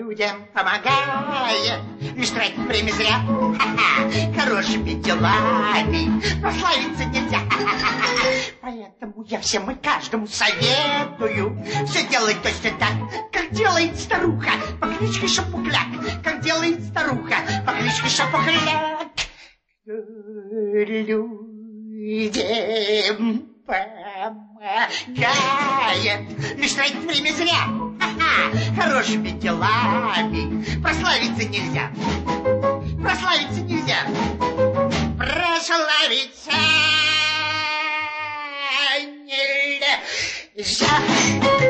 людям помогая, лишь тратить время зря. Ха-ха, хорошими делами прославиться нельзя. Поэтому я всем и каждому советую все делать точно так, как делает старуха по кличке Шапукляк, как делает старуха по кличке Шапукляк. Людям помогает, лишь тратить время зря. Ха-ха, хорошими делами прославиться нельзя. Прославиться нельзя. Прославиться нельзя.